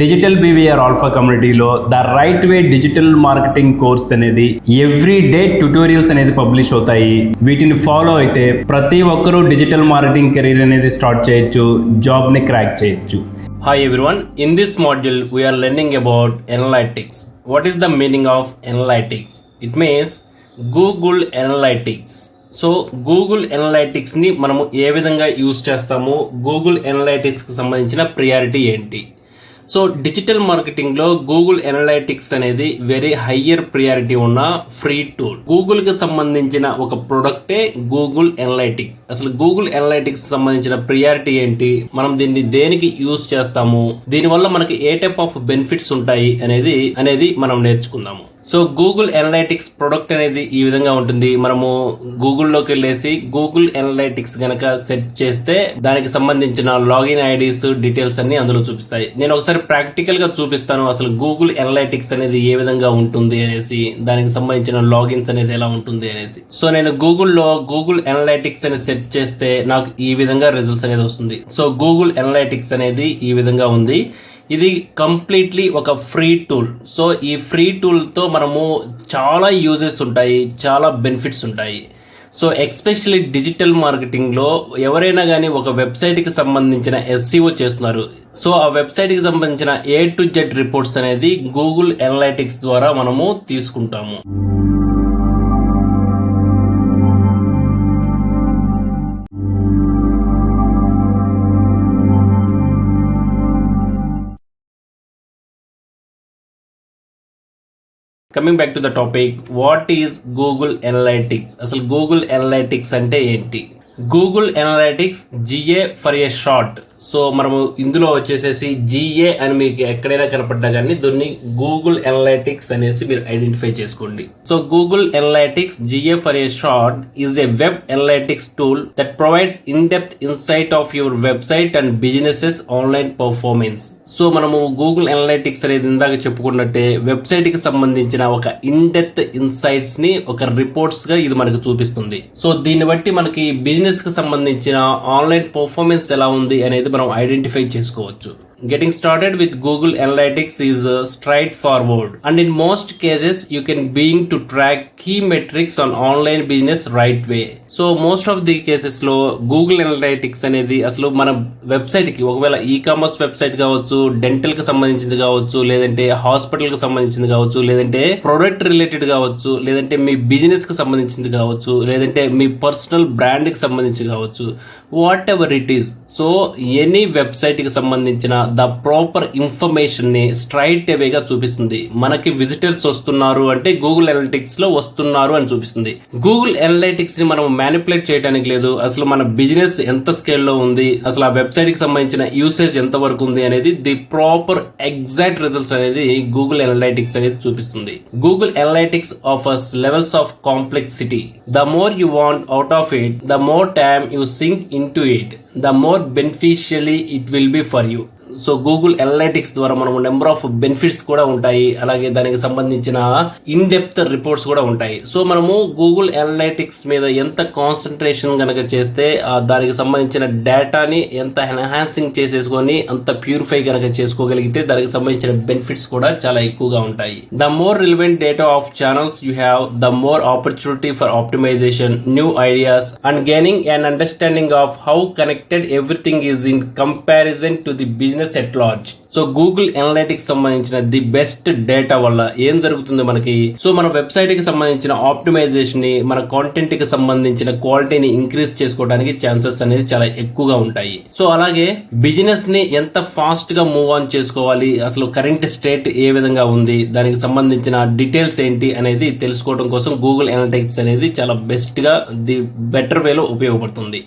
Digital BVR alpha కమ్యూనిటీలో the right way digital marketing course అనేది every day tutorials అనేది publish అవుతాయి. వీటిని ఫాలో అయితే ప్రతి ఒక్కరూ డిజిటల్ మార్కెటింగ్ కెరీర్ అనేది స్టార్ట్ చేయొచ్చు జాబ్ని క్రాక్ చేయొచ్చు. Hi everyone in this module we're learning about analytics what is the meaning of analytics it means Google analytics so గూగుల్ని మనము ఏ విధంగా యూస్ చేస్తాము? గూగుల్కి సంబంధించిన ప్రియారిటీ ఏంటి? సో డిజిటల్ మార్కెటింగ్లో గూగుల్ ఎనలైటిక్స్ అనేది వెరీ హయ్యర్ ప్రియారిటీ ఉన్న ఫ్రీ టూల్. గూగుల్కి సంబంధించిన ఒక ప్రొడక్టే గూగుల్ ఎనలైటిక్స్. అసలు గూగుల్ ఎనలైటిక్స్ సంబంధించిన ప్రియారిటీ ఏంటి? మనం దీన్ని దేనికి యూజ్ చేస్తాము? దీనివల్ల మనకి ఏ టైప్ ఆఫ్ బెనిఫిట్స్ ఉంటాయి అనేది అనేది మనం నేర్చుకుందాము. సో గూగుల్ ఎనలైటిక్స్ ప్రొడక్ట్ అనేది ఈ విధంగా ఉంటుంది. మనము గూగుల్లోకి వెళ్ళేసి గూగుల్ ఎనలైటిక్స్ గనక సెట్ చేస్తే దానికి సంబంధించిన లాగిన్ ఐడీస్ డీటెయిల్స్ అన్ని అందులో చూపిస్తాయి. నేను ఒకసారి ప్రాక్టికల్గా చూపిస్తాను అసలు గూగుల్ ఎనలైటిక్స్ అనేది ఏ విధంగా ఉంటుంది అనేసి దానికి సంబంధించిన లాగిన్స్ అనేది ఎలా ఉంటుంది అనేసి. సో నేను గూగుల్లో గూగుల్ ఎనలైటిక్స్ అని సెట్ చేస్తే నాకు ఈ విధంగా రిజల్ట్స్ అనేది వస్తుంది. సో గూగుల్ ఎనలైటిక్స్ అనేది ఈ విధంగా ఉంది. ఇది కంప్లీట్లీ ఒక ఫ్రీ టూల్ సో ఈ ఫ్రీ టూల్తో మనము చాలా యూజెస్ ఉంటాయి చాలా బెనిఫిట్స్ ఉంటాయి. సో ఎక్స్పెషల్లీ డిజిటల్ మార్కెటింగ్లో ఎవరైనా కానీ ఒక వెబ్సైట్కి సంబంధించిన ఎస్సీఓ చేస్తున్నారు. సో ఆ వెబ్సైట్కి సంబంధించిన ఏ టు జెడ్ రిపోర్ట్స్ అనేది గూగుల్ ఎనలైటిక్స్ ద్వారా మనము తీసుకుంటాము. Coming back to the topic what is Google analytics అసలు గూగుల్ ఎనలైటిక్స్ అంటే ఏంటి? Google analytics G A for a short so మనము ఇందులో వచ్చేసేసి జిఏ అని మీకు ఎక్కడైనా కనపడ్డా కానీ దీన్ని గూగుల్ ఎనలైటిక్స్ అనేసి మీరు ఐడెంటిఫై చేసుకోండి. So Google analytics G A for a short is a web analytics tool that provides in depth insight of your website and businesses online performance so మనము గూగుల్ ఎనలైటిక్స్ అనేది ఇందాక చెప్పుకున్నట్టే వెబ్సైట్కి సంబంధించిన ఒక in depth ఇన్సైట్స్ని ఒక రిపోర్ట్స్గా ఇది మనకు చూపిస్తుంది. సో దీన్ని బట్టి మనకి బిజినెస్కి సంబంధించిన ఆన్లైన్ పర్ఫార్మెన్స్ ఎలా ఉంది అనేది మనం ఐడెంటిఫై చేసుకోవచ్చు. Getting started with Google Analytics is uh, straightforward and in most cases you can being to track key metrics on online business right way. So most of the కేసెస్లో Google analytics అనేది అసలు మన వెబ్సైట్కి ఒకవేళ e commerce website కావచ్చు డెంటల్కి సంబంధించింది కావచ్చు లేదంటే హాస్పిటల్కి సంబంధించింది కావచ్చు లేదంటే ప్రొడక్ట్ రిలేటెడ్ కావచ్చు లేదంటే మీ బిజినెస్కి సంబంధించింది కావచ్చు లేదంటే మీ పర్సనల్ బ్రాండ్కి సంబంధించి కావచ్చు whatever it is so any వెబ్సైట్కి సంబంధించిన ద ప్రాపర్ ఇన్ఫర్మేషన్ని స్ట్రైట్ అవేగా చూపిస్తుంది. మనకి విజిటర్స్ వస్తున్నారు అంటే గూగుల్ అనలిటిక్స్లో వస్తున్నారు అని చూపిస్తుంది. గూగుల్ అనలైటిక్స్ని మనం మ్యానిపులేట్ చేయడానికి లేదు. అసలు మన బిజినెస్ ఎంత స్కేల్లో ఉంది? అసలు ఆ వెబ్సైట్కి సంబంధించిన యూసేజ్ ఎంత వరకు ఉంది అనేది ది ప్రాపర్ ఎగ్జాక్ట్ రిజల్ట్స్ అనేది గూగుల్ అనలైటిక్స్ అనేది చూపిస్తుంది. Google analytics offers levels of complexity the more you want out of it the more time you sync in to it the more beneficially it will be for you so Google analytics ద్వారా మనము number of benefits కూడా ఉంటాయి. అలాగే దానికి సంబంధించిన in depth reports కూడా ఉంటాయి. So మనము గూగుల్ అనలైటిక్స్ మీద ఎంత కాన్సన్ట్రేషన్ కనుక చేస్తే దానికి సంబంధించిన డేటాని ఎంత ఎన్హాన్సింగ్ చేసేసుకొని అంత ప్యూరిఫై కనుక చేసుకోగలిగితే దానికి సంబంధించిన బెనిఫిట్స్ కూడా చాలా ఎక్కువగా ఉంటాయి. The more relevant data of channels you have the more opportunity for optimisation new ideas and gaining and understanding of how connected everything is in comparison to the business at large so Google analytics సంబంధించిన the best data వల్ల ఏం జరుగుతుంది మనకి? So మన వెబ్సైట్కి సంబంధించిన ఆప్టిమైజేషన్ని మన కాంటెంట్కి సంబంధించిన క్వాలిటీని ఇంక్రీజ్ చేసుకోవడానికి ఛాన్సెస్ అనేది చాలా ఎక్కువగా ఉంటాయి. సో అలాగే బిజినెస్ని ఎంత ఫాస్ట్గా మూవ్ ఆన్ చేసుకోవాలి అసలు కరెంట్ స్టేట్ ఏ విధంగా ఉంది దానికి సంబంధించిన డీటెయిల్స్ ఏంటి అనేది తెలుసుకోవడం కోసం గూగుల్ అనలిటిక్స్ అనేది చాలా బెస్ట్గా ది బెటర్ వేలో ఉపయోగపడుతుంది.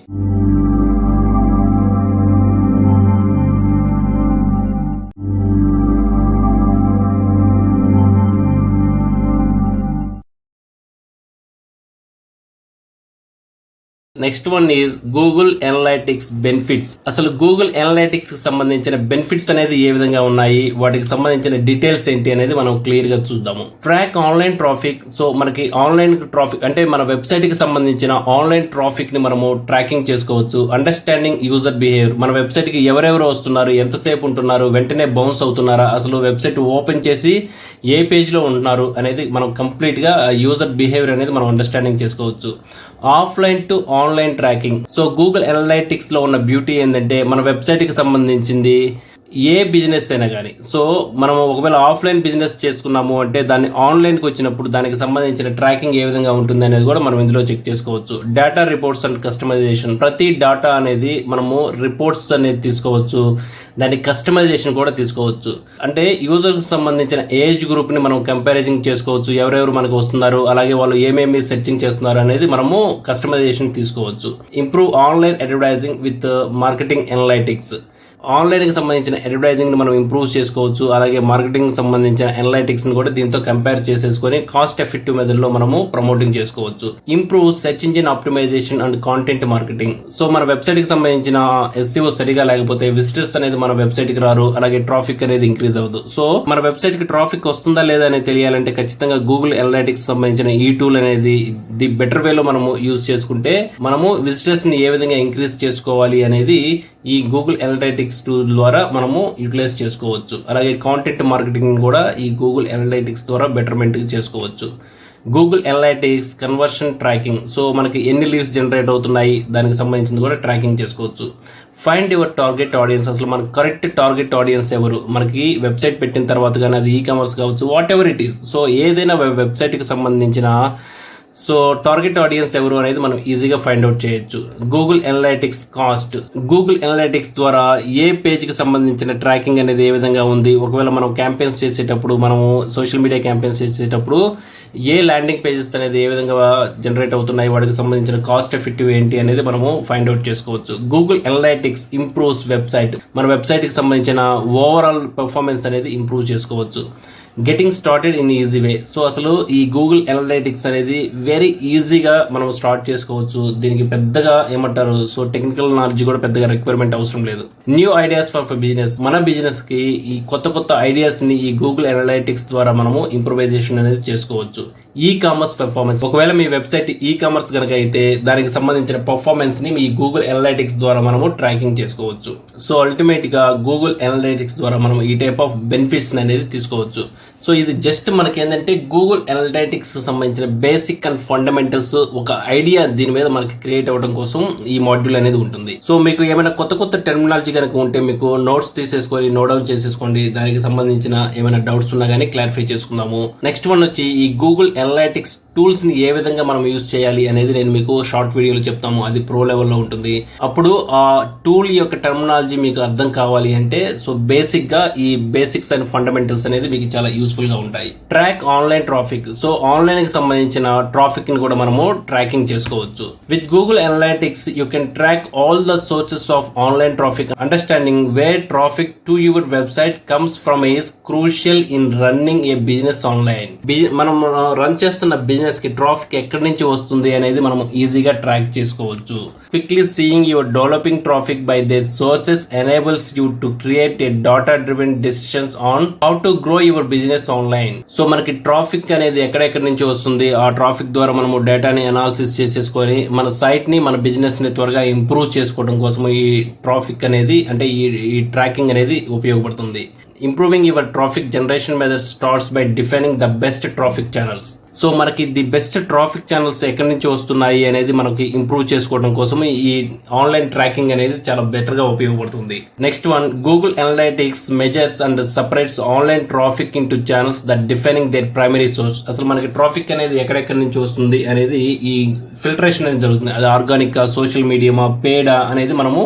Next one is Google analytics benefits. అసలు గూగుల్ ఎనలైటిక్స్కి సంబంధించిన బెనిఫిట్స్ అనేది ఏ విధంగా ఉన్నాయి? వాటికి సంబంధించిన డీటెయిల్స్ ఏంటి అనేది మనం క్లియర్గా చూద్దాము. Track online traffic. సో మనకి ఆన్లైన్ ట్రాఫిక్ అంటే మన వెబ్సైట్కి సంబంధించిన ఆన్లైన్ ట్రాఫిక్ని మనము ట్రాకింగ్ చేసుకోవచ్చు. Understanding user behaviour. మన వెబ్సైట్కి ఎవరెవరు వస్తున్నారు? ఎంతసేపు ఉంటున్నారు? వెంటనే బౌన్స్ అవుతున్నారా? అసలు వెబ్సైట్ ఓపెన్ చేసి ఏ పేజ్లో ఉంటున్నారు? అనేది మనం కంప్లీట్గా యూజర్ బిహేవియర్ అనేది మనం అండర్స్టాండింగ్ చేసుకోవచ్చు. Offline to online tracking. So Google అనలైటిక్స్లో ఉన్న బ్యూటీ ఏంటంటే మన వెబ్సైట్కి సంబంధించింది ఏ బిజినెస్ అయినా కానీ సో మనం ఒకవేళ ఆఫ్లైన్ బిజినెస్ చేసుకున్నాము అంటే దాన్ని ఆన్లైన్కి వచ్చినప్పుడు దానికి సంబంధించిన ట్రాకింగ్ ఏ విధంగా ఉంటుంది అనేది కూడా మనం ఇందులో చెక్ చేసుకోవచ్చు. Data reports and customization. ప్రతి డేటా అనేది మనము రిపోర్ట్స్ అనేది తీసుకోవచ్చు. దాని కస్టమైజేషన్ కూడా తీసుకోవచ్చు. అంటే యూజర్కి సంబంధించిన ఏజ్ గ్రూప్ని మనం కంపారిజన్ చేసుకోవచ్చు. ఎవరెవరు మనకు వస్తున్నారు? అలాగే వాళ్ళు ఏమేమి సెర్చింగ్ చేస్తున్నారు అనేది మనము కస్టమైజేషన్ తీసుకోవచ్చు. Improve online advertising with marketing analytics. ఆన్లైన్కి సంబంధించిన అడ్వర్టైజింగ్ని మనం ఇంప్రూవ్ చేసుకోవచ్చు అలాగే మార్కెటింగ్ సంబంధించిన అనలైటిక్స్ని కూడా దీంతో కంపేర్ చేసేసుకొని కాస్ట్ ఎఫెక్టివ్ మెథడ్లో మనము ప్రమోటింగ్ చేసుకోవచ్చు. Improve search engine optimization and content marketing so మన వెబ్సైట్కి సంబంధించిన ఎస్సీఓ సరిగా లేకపోతే విజిటర్స్ అనేది మన వెబ్సైట్కి రారు అలాగే ట్రాఫిక్ అనేది ఇంక్రీజ్ అవ్వదు. సో మన వెబ్సైట్కి ట్రాఫిక్ వస్తుందా లేదా అనేది తెలియాలంటే ఖచ్చితంగా గూగుల్ అనలైటిక్స్ సంబంధించిన ఈ టూల్ అనేది ది బెటర్ వేలో మనము యూజ్ చేసుకుంటే మనము విజిటర్స్ని ఏ విధంగా ఇంక్రీజ్ చేసుకోవాలి అనేది ఈ గూగుల్ అనలైటిక్స్ టూల్ ద్వారా మనము యూటిలైజ్ చేసుకోవచ్చు. అలాగే కాంటెంట్ మార్కెటింగ్ కూడా ఈ గూగుల్ అనలైటిక్స్ ద్వారా బెటర్మెంట్ చేసుకోవచ్చు. Google analytics conversion tracking so మనకి ఎన్ని లీడ్స్ జనరేట్ అవుతున్నాయి? దానికి సంబంధించింది కూడా ట్రాకింగ్ చేసుకోవచ్చు. ఫైండ్ యువర్ టార్గెట్ ఆడియన్స్ అసలు మనకు కరెక్ట్ టార్గెట్ ఆడియన్స్ ఎవరు? మనకి వెబ్సైట్ పెట్టిన తర్వాత కానీ అది ఈ కామర్స్ కావచ్చు whatever it is so ఏదైనా వెబ్సైట్కి సంబంధించిన సో టార్గెట్ ఆడియన్స్ ఎవరు అనేది మనం ఈజీగా ఫైండ్ అవుట్ చేయొచ్చు. Google analytics cost Google analytics ద్వారా ఏ పేజ్కి సంబంధించిన ట్రాకింగ్ అనేది ఏ విధంగా ఉంది? ఒకవేళ మనం క్యాంపెయిన్స్ చేసేటప్పుడు మనము సోషల్ మీడియా క్యాంపెయిన్స్ చేసేటప్పుడు ఏ ల్యాండింగ్ పేజెస్ అనేది ఏ విధంగా జనరేట్ అవుతున్నాయి? వాటికి సంబంధించిన కాస్ట్ ఎఫెక్టివ్ ఏంటి అనేది మనము ఫైండ్ అవుట్ చేసుకోవచ్చు. గూగుల్ ఎనలైటిక్స్ ఇంప్రూవ్స్ వెబ్సైట్ మన వెబ్సైట్కి సంబంధించిన ఓవరాల్ పెర్ఫార్మెన్స్ అనేది ఇంప్రూవ్ చేసుకోవచ్చు. Getting started in easy way so అసలు ఈ గూగుల్ ఎనలైటిక్స్ అనేది వెరీ ఈజీగా మనం స్టార్ట్ చేసుకోవచ్చు. దీనికి పెద్దగా ఏమంటారు? సో టెక్నికల్ నాలెడ్జ్ కూడా పెద్దగా రిక్వైర్మెంట్ అవసరం లేదు. న్యూ ఐడియాస్ ఫర్ బిజినెస్ మన బిజినెస్కి ఈ కొత్త కొత్త ఐడియాస్ని ఈ గూగుల్ ఎనలైటిక్స్ ద్వారా మనము ఇంప్రూవైజేషన్ అనేది చేసుకోవచ్చు. ఈ కామర్స్ పెర్ఫార్మెన్స్ ఒకవేళ మీ వెబ్సైట్ ఈ కామర్స్ కనుక అయితే దానికి సంబంధించిన పర్ఫార్మెన్స్ని మీ గూగుల్ అనలైటిక్స్ ద్వారా మనము ట్రాకింగ్ చేసుకోవచ్చు. సో అల్టిమేట్గా గూగుల్ అనలైటిక్స్ ద్వారా మనం ఈ టైప్ ఆఫ్ బెనిఫిట్స్ అనేది తీసుకోవచ్చు. సో ఇది జస్ట్ మనకి ఏంటంటే గూగుల్ అనలైటిక్స్ సంబంధించిన బేసిక్ అండ్ ఫండమెంటల్స్ ఒక ఐడియా దీని మీద మనకి క్రియేట్ అవ్వడం కోసం ఈ మాడ్యూల్ అనేది ఉంటుంది. సో మీకు ఏమైనా కొత్త కొత్త టెర్మినాలజీ కనుక ఉంటే మీకు నోట్స్ తీసేసుకొని నోట్ డౌన్ చేసేసుకోండి. దానికి సంబంధించిన ఏమైనా డౌట్స్ ఉన్నా కానీ క్లారిఫై చేసుకుందాము. నెక్స్ట్ వన్ వచ్చి ఈ గూగుల్ అనలైటిక్స్ టూల్స్ని ఏ విధంగా మనం యూజ్ చేయాలి అనేది నేను మీకు షార్ట్ వీడియోలో చెప్తాము. అది ప్రో లెవెల్లో ఉంటుంది. అప్పుడు ఆ టూల్ యొక్క టెర్మినాలజీ మీకు అర్థం కావాలి అంటే సో బేసిక్గా ఈ బేసిక్స్ అండ్ ఫండమెంటల్స్ అనేది మీకు చాలా యూస్ఫుల్గా ఉంటాయి. Track online traffic. సో ఆన్లైన్కి సంబంధించిన ట్రాఫిక్ని కూడా మనము ట్రాకింగ్ చేసుకోవచ్చు. With Google analytics you can track all the sources of online traffic understanding where traffic to your website comes from is crucial in running a business online. మనం run చేస్తున్న business కి traffic ఎక్కడి నుంచి వస్తుంది అనేది మనం ఈజీగా ట్రాక్ చేసుకోవచ్చు. Quickly seeing your developing traffic by the sources enables you to create a data driven decisions on how to grow your business online so మనకి ట్రాఫిక్ అనేది ఎక్కడెక్కడి నుంచి వస్తుంది? ఆ ట్రాఫిక్ ద్వారా మనము డేటాని అనాలిసిస్ చేసేసుకొని మన సైట్ని మన బిజినెస్ని త్వరగా ఇంప్రూవ్ చేసుకోవడం కోసం ఈ ట్రాఫిక్ అనేది అంటే ఈ ఈ ట్రాకింగ్ అనేది ఉపయోగపడుతుంది. Improving your traffic generation method starts by defining the best traffic channels so మనకి ది బెస్ట్ ట్రాఫిక్ ఛానల్స్ ఎక్కడి నుంచి వస్తున్నాయి అనేది మనకి ఇంప్రూవ్ చేసుకోవడం కోసం ఈ ఆన్లైన్ ట్రాకింగ్ అనేది చాలా బెటర్గా ఉపయోగపడుతుంది. Next one Google analytics measures and separates online traffic into channels that defining their primary source అసలు మనకి ట్రాఫిక్ అనేది ఎక్కడెక్కడి నుంచి వస్తుంది అనేది ఈ ఫిల్టరేషన్ అనేది జరుగుతుంది. అది ఆర్గానిక్ సోషల్ మీడియా పేడా అనేది మనము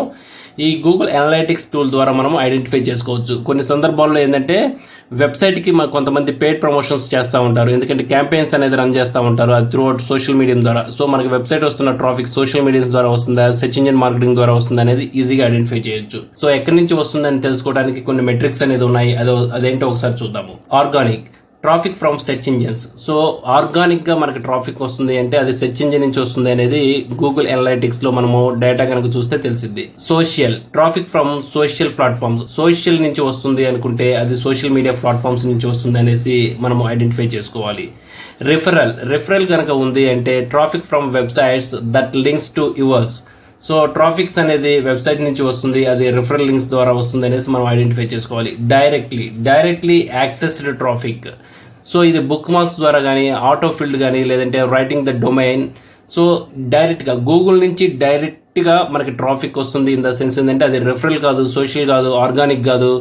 ఈ గూగుల్ అనలైటిక్స్ టూల్ ద్వారా మనం ఐడెంటిఫై చేసుకోవచ్చు. కొన్ని సందర్భాల్లో ఏంటంటే వెబ్సైట్కి మన కొంతమంది పేడ్ ప్రమోషన్స్ చేస్తూ ఉంటారు. ఎందుకంటే క్యాంపెయిన్స్ అనేది రన్ చేస్తూ ఉంటారు. అది త్రూ అవుట్ సోషల్ మీడియా ద్వారా. సో మనకి వెబ్సైట్ వస్తున్న ట్రాఫిక్ సోషల్ మీడియాస్ ద్వారా వస్తుందా? సెర్చ్ ఇంజిన్ మార్కెటింగ్ ద్వారా వస్తుందా అనేది ఈజీగా ఐడెంటిఫై చేయొచ్చు. సో ఎక్కడి నుంచి వస్తుందని తెలుసుకోవడానికి కొన్ని మెట్రిక్స్ అనేది ఉన్నాయి. అదో అదేంటో ఒకసారి చూద్దాము. Organic traffic from search engines. So ఆర్గానిక్గా మనకి ట్రాఫిక్ వస్తుంది అంటే అది సెర్చ్ ఇంజిన్ నుంచి వస్తుంది అనేది గూగుల్ ఎనలైటిక్స్లో మనము డేటా కనుక చూస్తే తెలిసింది social traffic from social platforms. Social నుంచి వస్తుంది అనుకుంటే అది సోషల్ మీడియా ప్లాట్ఫామ్స్ నుంచి వస్తుంది అనేసి మనము ఐడెంటిఫై చేసుకోవాలి. రిఫరల్ రిఫరల్ కనుక ఉంది అంటే traffic from websites that links to yours. So traffics అనేది వెబ్సైట్ నుంచి వస్తుంది. అది రిఫరల్ లింక్స్ ద్వారా వస్తుంది అనేసి మనం ఐడెంటిఫై చేసుకోవాలి. Directly directly accessed traffic so ఇది బుక్ మార్క్స్ ద్వారా కానీ ఆటో ఫీల్డ్ కానీ లేదంటే రైటింగ్ ద డొమైన్ సో డైరెక్ట్గా గూగుల్ నుంచి డైరెక్ట్గా మనకి ట్రాఫిక్ వస్తుంది. ఇన్ ద సెన్స్ ఏంటంటే అది రిఫరల్ కాదు సోషల్ కాదు ఆర్గానిక్ కాదు.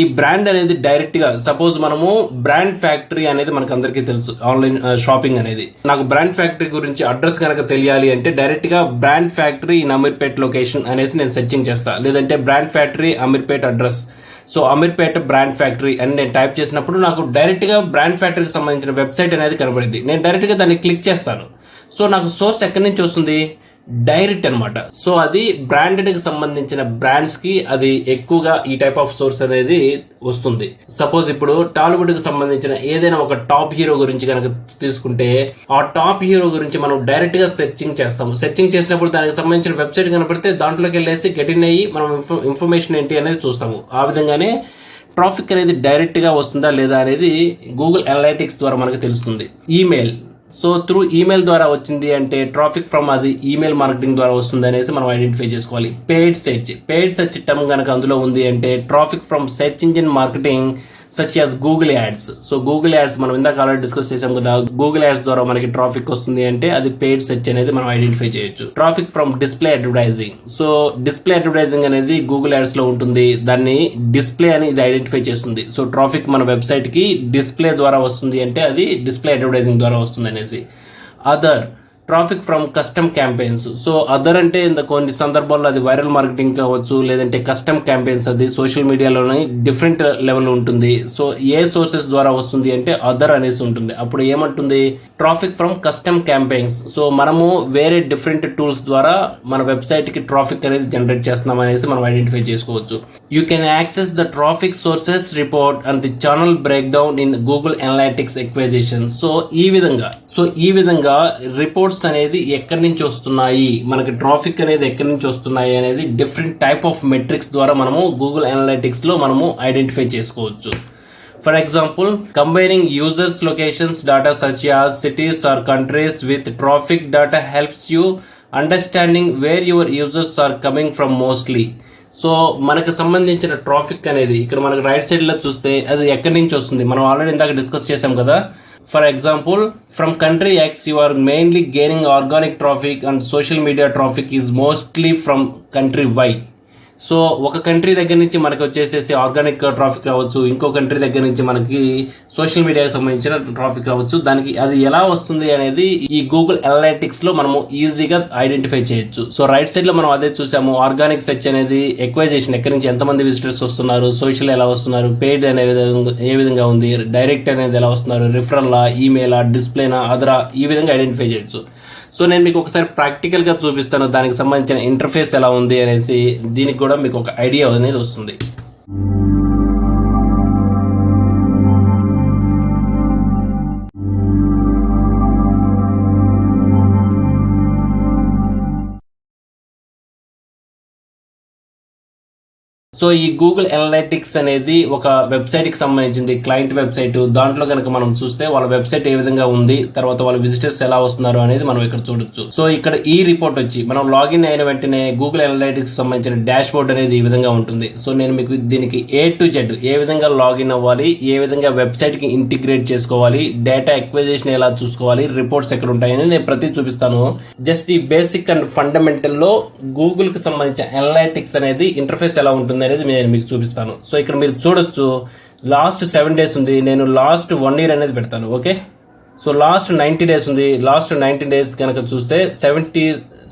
ఈ బ్రాండ్ అనేది డైరెక్ట్గా సపోజ్ మనము బ్రాండ్ ఫ్యాక్టరీ అనేది మనకు అందరికీ తెలుసు ఆన్లైన్ షాపింగ్ అనేది. నాకు బ్రాండ్ ఫ్యాక్టరీ గురించి అడ్రస్ కనుక తెలియాలి అంటే డైరెక్ట్గా Brand Factory in Ameerpet location అనేసి నేను సెర్చింగ్ చేస్తా. లేదంటే Brand Factory Ameerpet address. So Ameerpet Brand Factory అని నేను టైప్ చేసినప్పుడు నాకు డైరెక్ట్గా బ్రాండ్ ఫ్యాక్టరీకి సంబంధించిన వెబ్సైట్ అనేది కనబడింది. నేను డైరెక్ట్గా దాన్ని క్లిక్ చేస్తాను. సో నాకు సోర్స్ ఎక్కడి నుంచి వస్తుంది? డైరెక్ట్ అన్నమాట. సో అది బ్రాండెడ్కి సంబంధించిన బ్రాండ్స్కి అది ఎక్కువగా ఈ టైప్ ఆఫ్ సోర్స్ అనేది వస్తుంది. సపోజ్ ఇప్పుడు టాలీవుడ్కి సంబంధించిన ఏదైనా ఒక టాప్ హీరో గురించి కనుక తీసుకుంటే ఆ టాప్ హీరో గురించి మనం డైరెక్ట్గా సెర్చింగ్ చేస్తాము. సెర్చింగ్ చేసినప్పుడు దానికి సంబంధించిన వెబ్సైట్ కనపడితే దాంట్లోకి వెళ్ళేసి గెటిన్ అయ్యి మనం ఇన్ఫర్మేషన్ ఏంటి అనేది చూస్తాము. ఆ విధంగానే ట్రాఫిక్ అనేది డైరెక్ట్గా వస్తుందా లేదా అనేది గూగుల్ అనలైటిక్స్ ద్వారా మనకు తెలుస్తుంది. ఈమెయిల్ సో త్రూ ఈమెయిల్ ద్వారా వచ్చింది అంటే ట్రాఫిక్ ఫ్రమ్ అది ఈమెయిల్ మార్కెటింగ్ ద్వారా వస్తుంది అనేసి మనం ఐడెంటిఫై చేసుకోవాలి. Paid search. Paid search term కనుక అందులో ఉంది అంటే traffic from search engine marketing such as Google ads so Google ads మనం ఇందాక ఆల్రెడీ డిస్కస్ చేసాం కదా గూగుల్ యాడ్స్ ద్వారా మనకి ట్రాఫిక్ వస్తుంది అంటే అది పెయిడ్ సెర్చ్ అనేది మనం ఐడెంటిఫై చేయొచ్చు. Traffic from display advertising so display advertising అనేది గూగుల్ యాడ్స్లో ఉంటుంది. దాన్ని డిస్ప్లే అని ఇది ఐడెంటిఫై చేస్తుంది. సో ట్రాఫిక్ మన వెబ్సైట్కి డిస్ప్లే ద్వారా వస్తుంది అంటే అది డిస్ప్లే అడ్వర్టైజింగ్ ద్వారా వస్తుంది అనేసి. Other traffic from custom campaigns so other అంటే ఇంత కొన్ని సందర్భాల్లో అది వైరల్ మార్కెటింగ్ కావచ్చు లేదంటే కస్టమ్ క్యాంపెయిన్స్ అది సోషల్ మీడియాలోనే డిఫరెంట్ లెవెల్ ఉంటుంది. సో ఏ సోర్సెస్ ద్వారా వస్తుంది అంటే అదర్ అనేసి ఉంటుంది. అప్పుడు ఏమంటుంది? Traffic from custom campaigns so మనము వేరే డిఫరెంట్ టూల్స్ ద్వారా మన వెబ్సైట్కి ట్రాఫిక్ అనేది జనరేట్ చేస్తున్నాం అనేసి మనం ఐడెంటిఫై చేసుకోవచ్చు. You can access the traffic sources report and the channel breakdown in Google analytics acquisition so ఈ విధంగా సో ఈ విధంగా రిపోర్ట్స్ అనేది ఎక్కడి నుంచి వస్తున్నాయి? మనకి ట్రాఫిక్ అనేది ఎక్కడి నుంచి వస్తున్నాయి అనేది డిఫరెంట్ టైప్ ఆఫ్ మెట్రిక్స్ ద్వారా మనము గూగుల్ అనలైటిక్స్లో మనము ఐడెంటిఫై చేసుకోవచ్చు. For example combining users locations data such as cities or countries with traffic data helps you understanding where your users are coming from mostly so మనకు సంబంధించిన traffic అనేది ఇక్కడ మనకు right సైడ్లో చూస్తే అది ఎక్కడి నుంచి వస్తుంది? మనం ఆల్రెడీ ఇందాక డిస్కస్ చేసాం కదా. For example, from country X, you are mainly gaining organic traffic and social media traffic is mostly from country Y. So ఒక కంట్రీ దగ్గర నుంచి మనకి వచ్చేసేసి ఆర్గానిక్ ట్రాఫిక్ రావచ్చు ఇంకో కంట్రీ దగ్గర నుంచి మనకి సోషల్ మీడియాకి సంబంధించిన ట్రాఫిక్ రావచ్చు. దానికి అది ఎలా వస్తుంది అనేది ఈ గూగుల్ అనలైటిక్స్లో మనము ఈజీగా ఐడెంటిఫై చేయొచ్చు. సో రైట్ సైడ్లో మనం అదే చూసాము ఆర్గానిక్ సెర్చ్ అనేది ఎక్వైజేషన్ ఎక్కడి నుంచి ఎంతమంది విజిటర్స్ వస్తున్నారు సోషల్ ఎలా వస్తున్నారు పెయిడ్ అనే విధంగా ఏ విధంగా ఉంది డైరెక్ట్ అనేది ఎలా వస్తున్నారు రిఫరల్లా ఈమెయిలా డిస్ప్లేనా అదరా ఈ విధంగా ఐడెంటిఫై చేయొచ్చు. సో నేను మీకు ఒకసారి ప్రాక్టికల్గా చూపిస్తాను దానికి సంబంధించిన ఇంటర్ఫేస్ ఎలా ఉంది అనేసి దీనికి కూడా మీకు ఒక ఐడియా అనేది వస్తుంది. సో ఈ గూగుల్ ఎనలైటిక్స్ అనేది ఒక వెబ్సైట్కి సంబంధించింది క్లయింట్ వెబ్సైట్ దాంట్లో కనుక మనం చూస్తే వాళ్ళ వెబ్సైట్ ఏ విధంగా ఉంది తర్వాత వాళ్ళ విజిటర్స్ ఎలా వస్తున్నారు అనేది మనం ఇక్కడ చూడొచ్చు. సో ఇక్కడ ఈ రిపోర్ట్ వచ్చి మనం లాగిన్ అయిన వెంటనే గూగుల్ ఎనలైటిక్స్ సంబంధించిన డాష్ బోర్డ్ అనేది ఈ విధంగా ఉంటుంది. సో నేను మీకు దీనికి ఏ టు జెడ్ ఏ విధంగా లాగిన్ అవ్వాలి ఏ విధంగా వెబ్సైట్కి ఇంటిగ్రేట్ చేసుకోవాలి డేటా ఎక్వైజేషన్ ఎలా చూసుకోవాలి రిపోర్ట్స్ ఎక్కడ ఉంటాయని నేను ప్రతి చూపిస్తాను. జస్ట్ ఈ బేసిక్ అండ్ ఫండమెంటల్లో గూగుల్కి గూగుల్ సంబంధించిన అనలైటిక్స్ అనేది ఇంటర్ఫేస్ ఎలా ఉంటుంది అనేది నేను మీకు చూపిస్తాను. సో ఇక్కడ మీరు చూడొచ్చు లాస్ట్ సెవెన్ డేస్ ఉంది. నేను లాస్ట్ వన్ ఇయర్ అనేది పెడతాను okay? So last ninety days ఉంది. లాస్ట్ నైంటీ డేస్ కనుక చూస్తే సెవెంటీ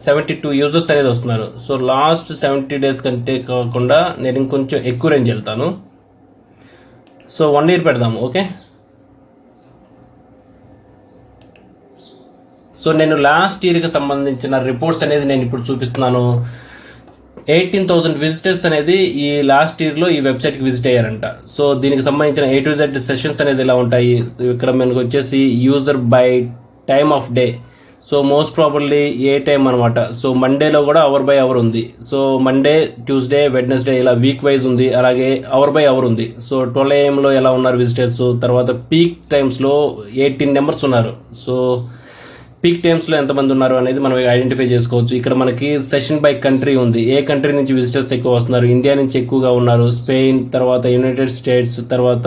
సెవెంటీ టూ యూజర్స్ అనేది వస్తున్నారు. సో లాస్ట్ సెవెంటీ డేస్ కంటే కాకుండా నేను ఇంకొంచెం ఎక్కువ రేంజ్ వెళ్తాను. సో వన్ ఇయర్ పెడదాము ఓకే? సో నేను లాస్ట్ ఇయర్కి సంబంధించిన రిపోర్ట్స్ అనేది నేను ఇప్పుడు చూపిస్తున్నాను. ఎయిటీన్ థౌసండ్ విజిటర్స్ అనేది ఈ లాస్ట్ ఇయర్లో ఈ వెబ్సైట్కి విజిట్ అయ్యారంట. సో దీనికి సంబంధించిన ఏ టు జెడ్ సెషన్స్ అనేది ఎలా ఉంటాయి? ఇక్కడ మనకు వచ్చేసి user by time of day so most probably A time అనమాట సో మండేలో కూడా అవర్ బై అవర్ ఉంది. సో మండే ట్యూస్డే వెడ్నెస్డే ఇలా వీక్ వైజ్ ఉంది. అలాగే అవర్ బై అవర్ ఉంది. సో ట్వెల్వ్ ఏఎంలో ఎలా ఉన్నారు విజిటర్స్ తర్వాత పీక్ టైమ్స్లో ఎయిటీన్ నెంబర్స్ ఉన్నారు. సో పీక్ టైమ్స్లో ఎంతమంది ఉన్నారు అనేది మనం ఐడెంటిఫై చేసుకోవచ్చు. ఇక్కడ మనకి సెషన్ బై కంట్రీ ఉంది. ఏ కంట్రీ నుంచి విజిటర్స్ ఎక్కువ వస్తున్నారు? ఇండియా నుంచి ఎక్కువగా ఉన్నారు. స్పెయిన్ తర్వాత యునైటెడ్ స్టేట్స్ తర్వాత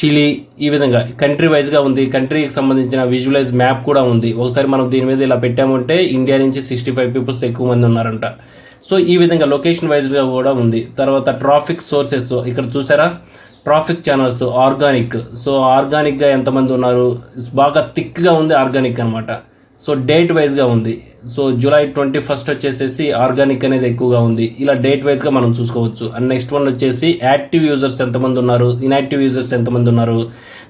చిలీ ఈ విధంగా. కంట్రీ వైజ్గా ఉంది. కంట్రీకి సంబంధించిన విజువలైజ్ మ్యాప్ కూడా ఉంది. ఒకసారి మనం దీని మీద ఇలా పెట్టామంటే ఇండియా నుంచి సిక్స్టీ ఫైవ్ పీపుల్స్ ఎక్కువ మంది ఉన్నారంట. సో ఈ విధంగా లొకేషన్ వైజ్గా కూడా ఉంది. తర్వాత ట్రాఫిక్ సోర్సెస్. ఇక్కడ చూసారా? ట్రాఫిక్ ఛానల్స్ ఆర్గానిక్ సో ఆర్గానిక్గా ఎంతమంది ఉన్నారు? బాగా థిక్గా ఉంది ఆర్గానిక్ అనమాట సో డేట్ వైజ్గా ఉంది. సో జూలై ట్వంటీ ఫస్ట్ వచ్చేసేసి ఆర్గానిక్ అనేది ఎక్కువగా ఉంది. ఇలా డేట్ వైజ్గా మనం చూసుకోవచ్చు. అండ్ నెక్స్ట్ వన్ వచ్చేసి యాక్టివ్ యూజర్స్ ఎంతమంది ఉన్నారు? ఇన్యాక్టివ్ యూజర్స్ ఎంతమంది ఉన్నారు?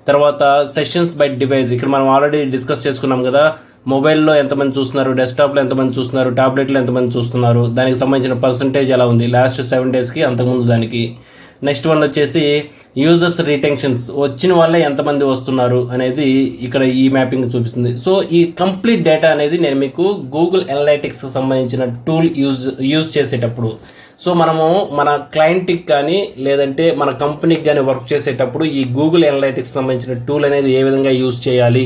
తర్వాత సెషన్స్ బై డివైస్ ఇక్కడ మనం ఆల్రెడీ డిస్కస్ చేసుకున్నాం కదా. మొబైల్లో ఎంతమంది చూస్తున్నారు? డెస్క్టాప్లో ఎంతమంది చూస్తున్నారు? టాబ్లెట్లో ఎంతమంది చూస్తున్నారు? దానికి సంబంధించిన పర్సంటేజ్ ఎలా ఉంది? లాస్ట్ సెవెన్ డేస్కి అంతకుముందు దానికి. నెక్స్ట్ వన్ వచ్చేసి యూజర్స్ రిటెన్షన్స్. వచ్చిన వాళ్ళే ఎంతమంది వస్తున్నారు అనేది ఇక్కడ ఈ మ్యాపింగ్ చూపిస్తుంది. సో ఈ కంప్లీట్ డేటా అనేది నేను మీకు గూగుల్ అనలైటిక్స్ సంబంధించిన టూల్ యూజ్ యూజ్ చేసేటప్పుడు సో మనము మన క్లయింట్కి కానీ లేదంటే మన కంపెనీకి కానీ వర్క్ చేసేటప్పుడు ఈ గూగుల్ ఎనలైటిక్స్ సంబంధించిన టూల్ అనేది ఏ విధంగా యూజ్ చేయాలి?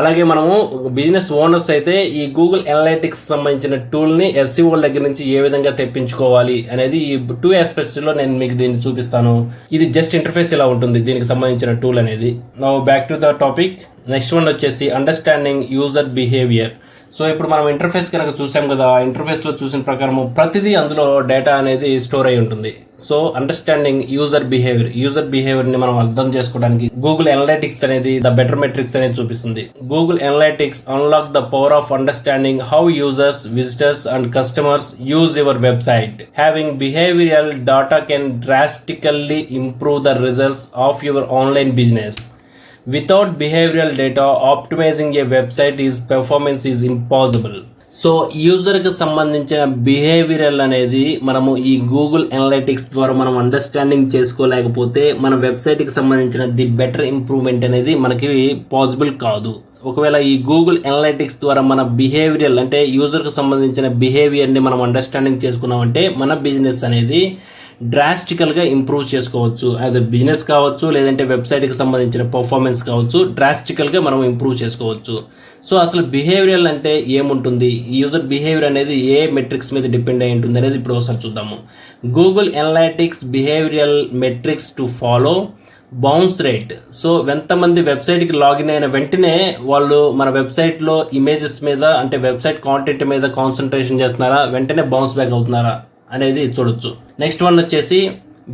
అలాగే మనము బిజినెస్ ఓనర్స్ అయితే ఈ గూగుల్ ఎనలైటిక్స్ సంబంధించిన టూల్ని ఎస్సీఓల దగ్గర నుంచి ఏ విధంగా తెప్పించుకోవాలి అనేది ఈ టూ ఆస్పెక్ట్స్లో నేను మీకు దీన్ని చూపిస్తాను. ఇది జస్ట్ ఇంటర్ఫేస్ ఇలా ఉంటుంది దీనికి సంబంధించిన టూల్ అనేది. Now back to the topic next one వచ్చేసి అండర్స్టాండింగ్ యూజర్ బిహేవియర్ సో ఇప్పుడు మనం ఇంటర్ఫేస్ కనుక చూసాం కదా ఇంటర్ఫేస్లో చూసిన ప్రకారం ప్రతిదీ అందులో డేటా అనేది స్టోర్ అయి ఉంటుంది. So understanding user behaviour user బిహేవియర్ని మనం అర్థం చేసుకోవడానికి గూగుల్ ఎనలైటిక్స్ అనేది ద బెటర్ మెట్రిక్స్ అనేది చూపిస్తుంది. Google analytics unlock the power of understanding how users visitors and customers use your website having behavioural data can drastically improve the results of your online business without behavioural data optimizing a website is performance is impossible so యూజర్కి సంబంధించిన behavioural అనేది మనము ఈ Google analytics ద్వారా మనం understanding చేసుకోలేకపోతే మన వెబ్సైట్కి సంబంధించిన the better improvement అనేది మనకి పాసిబుల్ కాదు. ఒకవేళ ఈ గూగుల్ అనలైటిక్స్ ద్వారా మన బిహేవియరల్ అంటే యూజర్కి సంబంధించిన బిహేవియర్ని మనం అండర్స్టాండింగ్ చేసుకున్నామంటే మన బిజినెస్ అనేది డ్రాస్టికల్గా ఇంప్రూవ్ చేసుకోవచ్చు. అది బిజినెస్ కావచ్చు లేదంటే వెబ్సైట్కి సంబంధించిన పర్ఫార్మెన్స్ కావచ్చు డ్రాస్టికల్గా మనం ఇంప్రూవ్ చేసుకోవచ్చు. సో అసలు బిహేవియల్ అంటే ఏముంటుంది? యూజర్ బిహేవియర్ అనేది ఏ మెట్రిక్స్ మీద డిపెండ్ అయి ఉంటుంది అనేది ఇప్పుడు ఒకసారి చూద్దాము. Google analytics behavioural metrics to follow bounce rate so ఎంతమంది వెబ్సైట్కి లాగిన్ అయిన వెంటనే వాళ్ళు మన వెబ్సైట్లో ఇమేజెస్ మీద అంటే వెబ్సైట్ కాంటెంట్ మీద కాన్సన్ట్రేషన్ చేస్తున్నారా? వెంటనే బౌన్స్ బ్యాక్ అవుతున్నారా? అనేది చూడొచ్చు. నెక్స్ట్ వన్ వచ్చేసి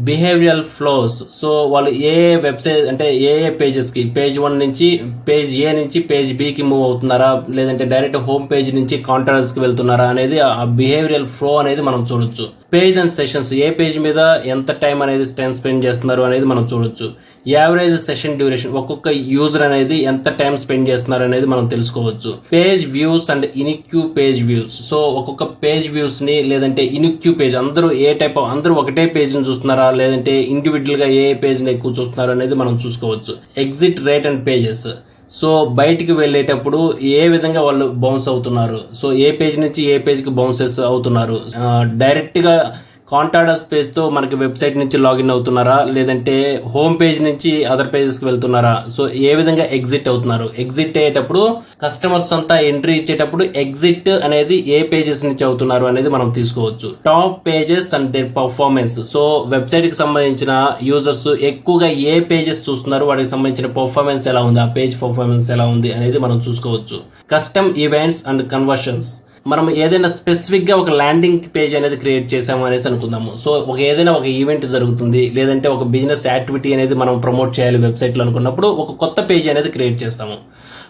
బిహేవియల్ ఫ్లోస్. సో వాళ్ళు ఏ ఏ వెబ్సైట్ అంటే ఏ ఏ పేజెస్కి పేజ్ వన్ నుంచి పేజ్ ఏ నుంచి పేజ్ బికి మూవ్ అవుతున్నారా? లేదంటే డైరెక్ట్ హోమ్ పేజ్ నుంచి కాంటాక్ట్స్కి వెళ్తున్నారా? అనేది ఆ బిహేవియల్ ఫ్లో అనేది మనం చూడొచ్చు. పేజ్ అండ్ సెషన్స్ ఏ పేజ్ మీద ఎంత టైం అనేది టైం స్పెండ్ చేస్తున్నారు అనేది మనం చూడొచ్చు. యావరేజ్ సెషన్ డ్యూరేషన్ ఒక్కొక్క యూజర్ అనేది ఎంత టైం స్పెండ్ చేస్తున్నారు అనేది మనం తెలుసుకోవచ్చు. Page views and unique page views. So ఒక్కొక్క పేజ్ వ్యూస్ని లేదంటే ఇనిక్యూ పేజ్ అందరూ ఏ టైప్ అందరూ ఒకటే పేజ్ని చూస్తున్నారా? లేదంటే ఇండివిజువల్గా ఏ పేజ్ని ఎక్కువ చూస్తున్నారు అనేది మనం చూసుకోవచ్చు. Exit rate and pages so బయటికి వెళ్ళేటప్పుడు ఏ విధంగా వాళ్ళు బౌన్స్ అవుతున్నారు? సో ఏ పేజ్ నుంచి ఏ పేజ్కి బౌన్సెస్ అవుతున్నారు? డైరెక్ట్గా కాంటాక్ట్ పేజ్తో మనకి వెబ్సైట్ నుంచి లాగిన్ అవుతున్నారా? లేదంటే హోమ్ పేజ్ నుంచి అదర్ పేజెస్కి వెళ్తున్నారా? సో ఏ విధంగా ఎగ్జిట్ అవుతున్నారు? ఎగ్జిట్ అయ్యేటప్పుడు కస్టమర్స్ అంతా ఎంట్రీ ఇచ్చేటప్పుడు ఎగ్జిట్ అనేది ఏ పేజెస్ నుంచి అవుతున్నారు అనేది మనం తీసుకోవచ్చు. Top pages and their performance so వెబ్సైట్కి సంబంధించిన యూజర్స్ ఎక్కువగా ఏ పేజెస్ చూస్తున్నారు? వాటికి సంబంధించిన పర్ఫార్మెన్స్ ఎలా ఉంది? ఆ పేజ్ పర్ఫార్మెన్స్ ఎలా ఉంది? అనేది మనం చూసుకోవచ్చు. కస్టమ్ ఈవెంట్స్ అండ్ కన్వర్షన్స్ మనం ఏదైనా స్పెసిఫిక్గా ఒక ల్యాండింగ్ పేజ్ అనేది క్రియేట్ చేసాము అనేసి అనుకుందాము. సో ఒక ఏదైనా ఒక ఈవెంట్ జరుగుతుంది లేదంటే ఒక బిజినెస్ యాక్టివిటీ అనేది మనం ప్రమోట్ చేయాలి వెబ్సైట్లో అనుకున్నప్పుడు ఒక కొత్త పేజ్ అనేది క్రియేట్ చేస్తాము.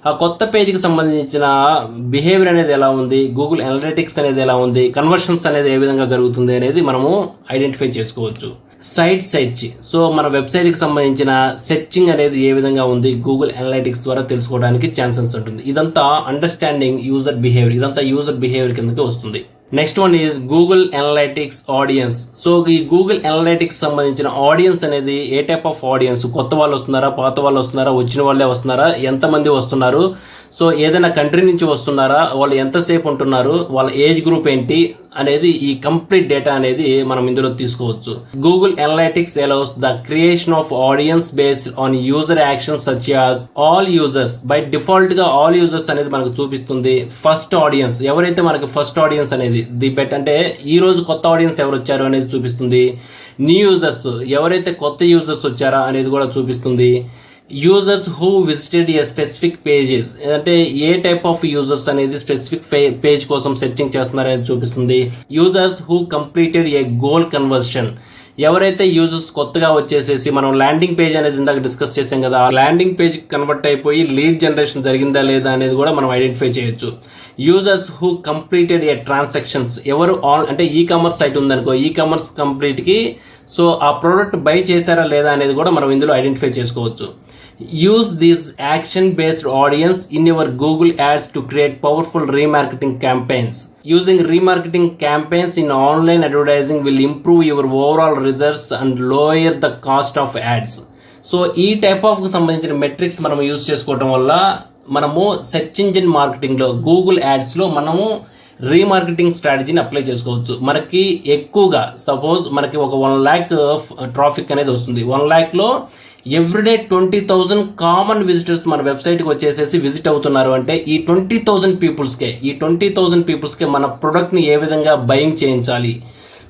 ఆ కొత్త పేజ్కి సంబంధించిన బిహేవియర్ అనేది ఎలా ఉంది గూగుల్ అనలిటిక్స్ అనేది ఎలా ఉంది కన్వర్షన్స్ అనేది ఏ విధంగా జరుగుతుంది అనేది మనము ఐడెంటిఫై చేసుకోవచ్చు. Site search. సో మన వెబ్సైట్కి సంబంధించిన సెర్చింగ్ అనేది ఏ విధంగా ఉంది గూగుల్ అనలైటిక్స్ ద్వారా తెలుసుకోవడానికి ఛాన్సెస్ ఉంటుంది. ఇదంతా అండర్స్టాండింగ్ యూజర్ బిహేవియర్ ఇదంతా యూజర్ బిహేవియర్ కిందకి వస్తుంది. Next one is Google analytics audience so ఈ గూగుల్ అనలైటిక్స్ సంబంధించిన ఆడియన్స్ అనేది ఏ టైప్ ఆఫ్ ఆడియన్స్ కొత్త వాళ్ళు వస్తున్నారా? పాత వాళ్ళు వస్తున్నారా? వచ్చిన వాళ్ళే వస్తున్నారా? ఎంతమంది వస్తున్నారు? సో ఏదైనా కంట్రీ నుంచి వస్తున్నారా వాళ్ళు ఎంతసేపు ఉంటున్నారు వాళ్ళ ఏజ్ గ్రూప్ ఏంటి అనేది ఈ కంప్లీట్ డేటా అనేది మనం ఇందులో తీసుకోవచ్చు. Google analytics allows the creation of audience based on user action such as all users by డిఫాల్ట్గా ఆల్ యూజర్స్ అనేది మనకు చూపిస్తుంది ఫస్ట్ ఆడియన్స్ ఎవరైతే మనకి ఫస్ట్ ఆడియన్స్ అనేది ది బెట్ అంటే ఈ రోజు కొత్త ఆడియన్స్ ఎవరు వచ్చారు అనేది చూపిస్తుంది. న్యూ యూజర్స్ ఎవరైతే కొత్త యూజర్స్ వచ్చారా అనేది కూడా చూపిస్తుంది. Users who visited a specific pages అంటే ఏ టైప్ ఆఫ్ యూజర్స్ అనేది స్పెసిఫిక్ పేజ్ కోసం సెర్చింగ్ చేస్తున్నారనేది చూపిస్తుంది. Users who completed a goal conversion ఎవరైతే యూజర్స్ కొత్తగా వచ్చేసేసి మనం ల్యాండింగ్ పేజ్ అనేది ఇందాక డిస్కస్ చేసాం కదా ఆ ల్యాండింగ్ పేజ్ కన్వర్ట్ అయిపోయి లీడ్ జనరేషన్ జరిగిందా లేదా అనేది కూడా మనం ఐడెంటిఫై చేయొచ్చు. Users who completed a transactions ఎవరు ఆన్ అంటే ఈ కామర్స్ సైట్ ఉందనుకో ఈ కామర్స్ కంప్లీట్కి సో ఆ ప్రోడక్ట్ బై చేశారా లేదా అనేది కూడా మనం ఇందులో ఐడెంటిఫై చేసుకోవచ్చు. Use this action based audience in your Google ads to create powerful remarketing campaigns using remarketing campaigns in online advertising will improve your overall results and lower the cost of ads so ఈ type of సంబంధించిన metrics మనం use చేసుకోవటం వల్ల మనము search engine మార్కెటింగ్లో Google యాడ్స్లో మనము remarketing స్ట్రాటజీని apply చేసుకోవచ్చు. మనకి ఎక్కువగా సపోజ్ మనకి ఒక వన్ ల్యాక్ ట్రాఫిక్ అనేది వస్తుంది. One ల్యాక్లో everyday twenty thousand common visitors మన వెబ్సైట్కి వచ్చేసేసి విజిట్ అవుతున్నారు అంటే ఈ ట్వంటీ థౌజండ్ పీపుల్స్కే ఈ ట్వంటీ థౌజండ్ పీపుల్స్కే మన ప్రొడక్ట్ని ఏ విధంగా బయింగ్ చేయించాలి?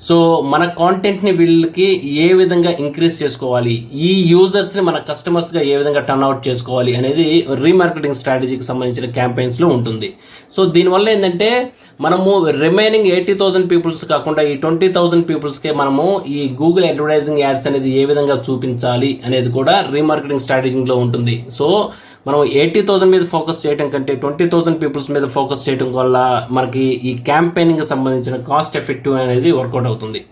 సో మన కాంటెంట్ని వీళ్ళకి ఏ విధంగా ఇంక్రీజ్ చేసుకోవాలి? ఈ యూజర్స్ని మన కస్టమర్స్గా ఏ విధంగా టర్న్ అవుట్ చేసుకోవాలి అనేది రీమార్కెటింగ్ స్ట్రాటజీకి సంబంధించిన క్యాంపెయిన్స్లో ఉంటుంది. సో దీనివల్ల ఏంటంటే మనము రిమైనింగ్ ఎయిటీ థౌసండ్ పీపుల్స్ కాకుండా ఈ ట్వంటీ థౌసండ్ పీపుల్స్కే మనము ఈ గూగుల్ అడ్వర్టైజింగ్ యాడ్స్ అనేది ఏ విధంగా చూపించాలి అనేది కూడా రీమార్కెటింగ్ స్ట్రాటజీలో ఉంటుంది. సో మనం ఎయిటీ థౌసండ్ మీద ఫోకస్ చేయడం కంటే ట్వంటీ థౌసండ్ పీపుల్స్ మీద ఫోకస్ చేయడం వల్ల మనకి ఈ క్యాంపెయినింగ్ సంబంధించిన కాస్ట్ ఎఫెక్టివ్ అనేది వర్కౌట్ అవుతుంది.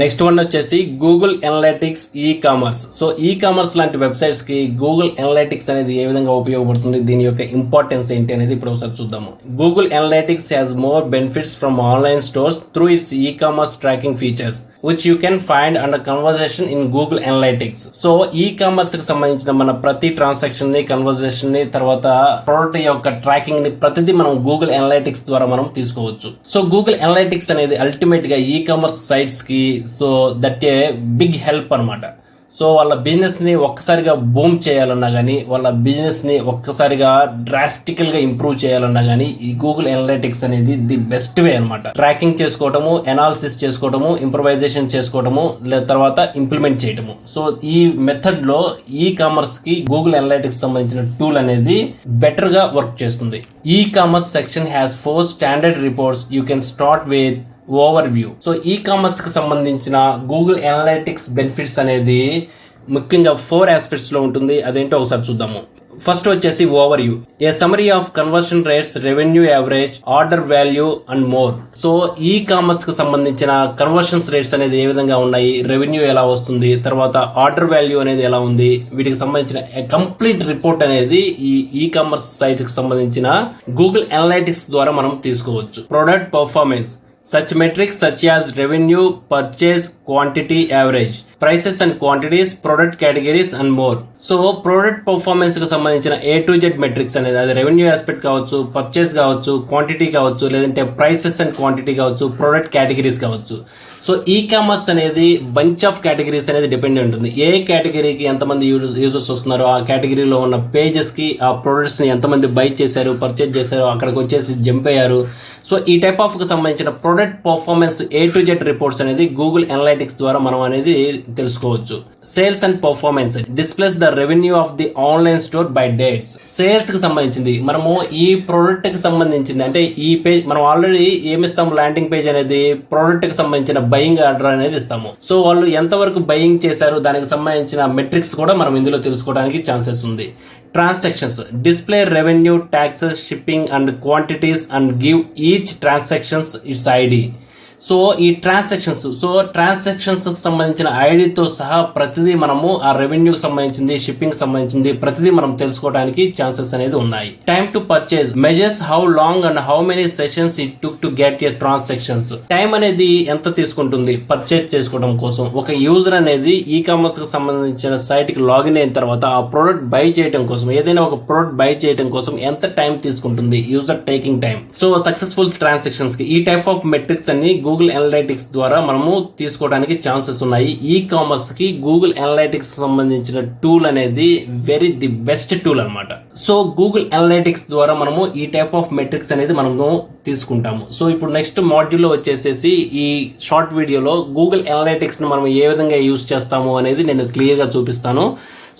నెక్స్ట్ వన్ వచ్చేసి Google analytics ecommerce so ecommerce లాంటి వెబ్సైట్స్కి గూగుల్ ఎనలైటిక్స్ అనేది ఏ విధంగా ఉపయోగపడుతుంది? దీని యొక్క ఇంపార్టెన్స్ ఏంటి అనేది ఇప్పుడు ఒకసారి చూద్దాము. Google analytics has more benefits from online stores through its e commerce tracking features which you can find under conversion in Google analytics so ఈ కామర్స్కి సంబంధించిన మన ప్రతి ట్రాన్సాక్షన్ని కన్వర్జేషన్ని తర్వాత ప్రోడక్ట్ యొక్క ట్రాకింగ్ని ప్రతిదీ మనం గూగుల్ ఎనలైటిక్స్ ద్వారా మనం తీసుకోవచ్చు. సో గూగుల్ ఎనలైటిక్స్ అనేది అల్టిమేట్గా e commerce సైట్స్కి so that a big help అనమాట. సో వాళ్ళ బిజినెస్ని ఒక్కసారిగా బూమ్ చేయాలన్నా కానీ వాళ్ళ బిజినెస్ని ఒక్కసారిగా డ్రాస్టికల్గా ఇంప్రూవ్ చేయాలన్నా కానీ ఈ గూగుల్ ఎనలైటిక్స్ అనేది ది బెస్ట్ వే అనమాట. ట్రాకింగ్ చేసుకోవటము ఎనాలిసిస్ చేసుకోవటము ఇంప్రవైజేషన్ చేసుకోవటము లేదా తర్వాత ఇంప్లిమెంట్ చేయటము. సో ఈ మెథడ్లో ఈ కామర్స్కి గూగుల్ ఎనలైటిక్స్ సంబంధించిన టూల్ అనేది బెటర్గా వర్క్ చేస్తుంది. E commerce section has four standard reports you can start with overview so ఈ కామర్స్కి సంబంధించిన గూగుల్ అనలైటిక్స్ బెనిఫిట్స్ అనేది ముఖ్యంగా ఫోర్ ఆస్పెక్ట్స్లో ఉంటుంది. అదేంటో ఒకసారి చూద్దాము. ఫస్ట్ వచ్చేసి overview a summary of conversion rates revenue average order value and more so ఈ కామర్స్కు సంబంధించిన కన్వర్షన్స్ రేట్స్ అనేది ఏ విధంగా ఉన్నాయి? రెవెన్యూ ఎలా వస్తుంది? తర్వాత ఆర్డర్ వాల్యూ అనేది ఎలా ఉంది? వీటికి సంబంధించిన కంప్లీట్ రిపోర్ట్ అనేది ఈ ఈ కామర్స్ సైట్కి సంబంధించిన గూగుల్ అనలైటిక్స్ ద్వారా మనం తీసుకోవచ్చు. Product performance such metrics such as revenue, purchase, quantity, average, prices and quantities product categories and more so product పర్ఫార్మెన్స్కి సంబంధించిన ఏ టు జెడ్ మెట్రిక్స్ అనేది అది రెవెన్యూ ఆస్పెక్ట్ కావచ్చు పర్చేస్ కావచ్చు క్వాంటిటీ కావచ్చు లేదంటే ప్రైసెస్ అండ్ క్వాంటిటీ కావచ్చు ప్రోడక్ట్ కేటగిరీస్ కావచ్చు. So ఈ కామర్స్ అనేది బంచ్ ఆఫ్ కేటగిరీస్ అనేది డిపెండ్ ఉంటుంది. ఏ కేటగిరీకి ఎంతమంది యూజర్స్ వస్తున్నారో ఆ కేటగిరీలో ఉన్న పేజెస్కి ఆ ప్రొడక్ట్స్ని ఎంతమంది బై చేశారు పర్చేజ్ చేశారు అక్కడికి వచ్చేసి జంప్ అయ్యారు. సో ఈ టైప్ ఆఫ్కి సంబంధించిన product performance A to Z reports అనేది గూగుల్ అనలైటిక్స్ ద్వారా మనం అనేది తెలుసుకోవచ్చు. Sales and performance displays the revenue of the online store by dates సేల్స్కి సంబంధించింది. మనము ఈ ప్రోడక్ట్కి సంబంధించింది. అంటే ఈ పేజ్ మనం ఆల్రెడీ ఏమిస్తాము? ల్యాండింగ్ పేజ్ అనేది ప్రోడక్ట్కి సంబంధించిన బయింగ్ ఆర్డర్ అనేది ఇస్తాము. సో వాళ్ళు ఎంతవరకు బయింగ్ చేశారు? దానికి సంబంధించిన మెట్రిక్స్ కూడా మనం ఇందులో తెలుసుకోవడానికి ఛాన్సెస్ ఉంది. Transactions display revenue taxes shipping and quantities and give each transactions its ID so ఈ ట్రాన్సాక్షన్స్ సో ట్రాన్సాక్షన్స్ సంబంధించిన ఐడితో సహా ప్రతిదీ మనము ఆ రెవెన్యూకి సంబంధించింది షిప్పింగ్ సంబంధించింది ప్రతిదీ మనం తెలుసుకోవడానికి ఛాన్సెస్ అనేది ఉన్నాయి. Time to purchase measures how long and how many sessions it took to get your transactions time అనేది ఎంత తీసుకుంటుంది? పర్చేజ్ చేసుకోవడం కోసం. ఒక యూజర్ అనేది ఈ కామర్స్కి సంబంధించిన సైట్కి లాగిన్ అయిన తర్వాత ఆ ప్రోడక్ట్ బై చేయడం కోసం ఏదైనా ఒక ప్రోడక్ట్ బై చేయడం కోసం ఎంత టైం తీసుకుంటుంది? User taking time so successful ట్రాన్సాక్షన్స్కి ఈ టైప్ ఆఫ్ మెట్రిక్స్ అన్ని గూగుల్ గూగుల్ అనలైటిక్స్ ద్వారా మనము తీసుకోవడానికి ఛాన్సెస్ ఉన్నాయి. ఈ కామర్స్కి గూగుల్ అనలైటిక్స్ సంబంధించిన టూల్ అనేది వెరీ ది బెస్ట్ టూల్ అన్నమాట. సో గూగుల్ అనలైటిక్స్ ద్వారా మనము ఈ టైప్ ఆఫ్ మెట్రిక్స్ అనేది మనము తీసుకుంటాము. సో ఇప్పుడు నెక్స్ట్ మాడ్యూల్లో వచ్చేసేసి ఈ షార్ట్ వీడియోలో గూగుల్ అనలైటిక్స్ని మనం ఏ విధంగా యూస్ చేస్తాము అనేది నేను క్లియర్గా చూపిస్తాను.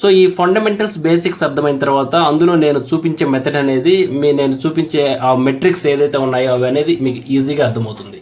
సో ఈ ఫండమెంటల్స్ బేసిక్స్ అర్థమైన తర్వాత అందులో నేను చూపించే మెథడ్ అనేది మీ నేను చూపించే ఆ మెట్రిక్స్ ఏదైతే ఉన్నాయో అవి అనేది మీకు ఈజీగా అర్థమవుతుంది.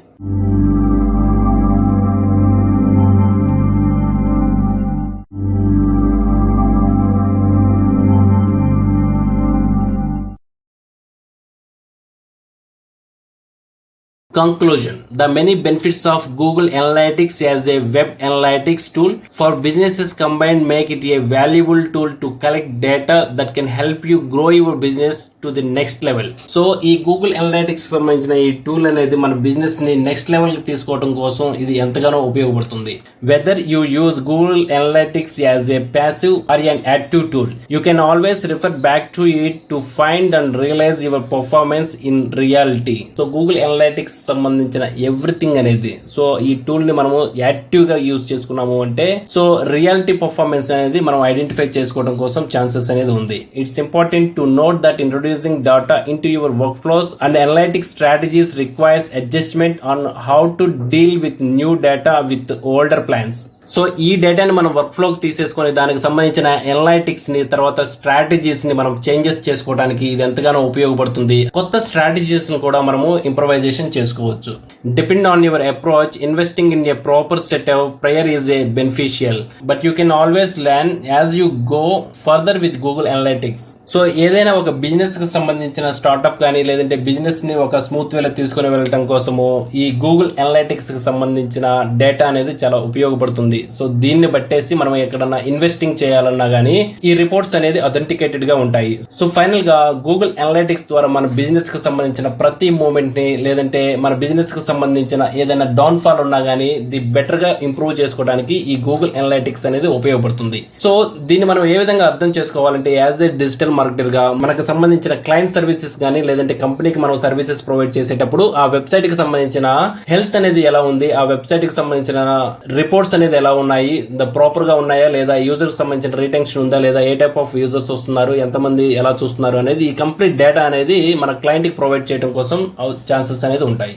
Conclusion The many benefits of Google Analytics as a web analytics tool for businesses combined make it a valuable tool to collect data that can help you grow your business to the next level. So ఈ Google analytics సంబంధించిన ఈ tool అనేది మన బిజినెస్ని next లెవెల్కి తీసుకోవడం కోసం ఇది ఎంతగానో ఉపయోగపడుతుంది whether you use Google analytics as a passive or an active tool you can always refer back to it to find and realize your performance in reality so Google analytics సంబంధించిన everything అనేది. So ఈ టూల్ని మనము యాక్టివ్గా use చేసుకున్నాము అంటే so reality performance అనేది మనం ఐడెంటిఫై చేసుకోవడం కోసం ఛాన్సెస్ అనేది ఉంది. It's important to note that introducing data in to your workflows and analytic strategies requires adjustment on how to deal with new data with older plans so ఈ డేటాని మనం వర్క్ఫ్లోకి తీసేసుకొని దానికి సంబంధించిన ఎనలైటిక్స్ని తర్వాత స్ట్రాటజీస్ని మనం చేంజెస్ చేసుకోవడానికి ఇది ఎంతగానో ఉపయోగపడుతుంది. కొత్త స్ట్రాటజీస్ని కూడా మనము ఇంప్రవైజేషన్ చేసుకోవచ్చు. Depend on your approach investing in a proper set prior is a beneficial but you can always learn as you go further with Google analytics so ఏదైనా ఒక బిజినెస్కి సంబంధించిన స్టార్ట్అప్ కానీ లేదంటే బిజినెస్ని ఒక స్మూత్ వేలో తీసుకొని వెళ్ళటం కోసము ఈ గూగుల్ ఎనలైటిక్స్కి సంబంధించిన డేటా అనేది చాలా ఉపయోగపడుతుంది. సో దీన్ని బట్టేసి మనం ఎక్కడన్నా ఇన్వెస్టింగ్ చేయాలన్నా గానీ ఈ రిపోర్ట్స్ అనేది అథెంటికేటెడ్గా ఉంటాయి. సో ఫైనల్గా గూగుల్ అనలైటిక్స్ ద్వారా మన బిజినెస్కి సంబంధించిన ప్రతి మూమెంట్ని లేదంటే మన బిజినెస్కి సంబంధించిన ఏదైనా డౌన్ ఫాల్ ఉన్నా గానీ ది బెటర్గా ఇంప్రూవ్ చేసుకోవడానికి ఈ గూగుల్ అనలైటిక్స్ అనేది ఉపయోగపడుతుంది. సో దీన్ని మనం ఏ విధంగా అర్థం చేసుకోవాలంటే యాజ్ ఏ డిజిటల్ మార్కెటర్గా మనకు సంబంధించిన క్లయింట్ సర్వీసెస్ కానీ లేదంటే కంపెనీకి మనం సర్వీసెస్ ప్రొవైడ్ చేసేటప్పుడు ఆ వెబ్సైట్కి సంబంధించిన హెల్త్ అనేది ఎలా ఉంది ఆ వెబ్సైట్కి సంబంధించిన రిపోర్ట్స్ అనేది ఎలా ఉన్నాయి? ద ప్రాపర్గా ఉన్నాయా? లేదా యూజర్కి సంబంధించిన రీటెన్షన్ ఉందా? లేదా ఏ టైప్ ఆఫ్ యూజర్స్ వస్తున్నారు? ఎంతమంది ఎలా చూస్తున్నారు? అనేది ఈ కంప్లీట్ డేటా అనేది మన క్లయింట్కి ప్రొవైడ్ చేయడం కోసం ఛాన్సెస్ అనేది ఉంటాయి.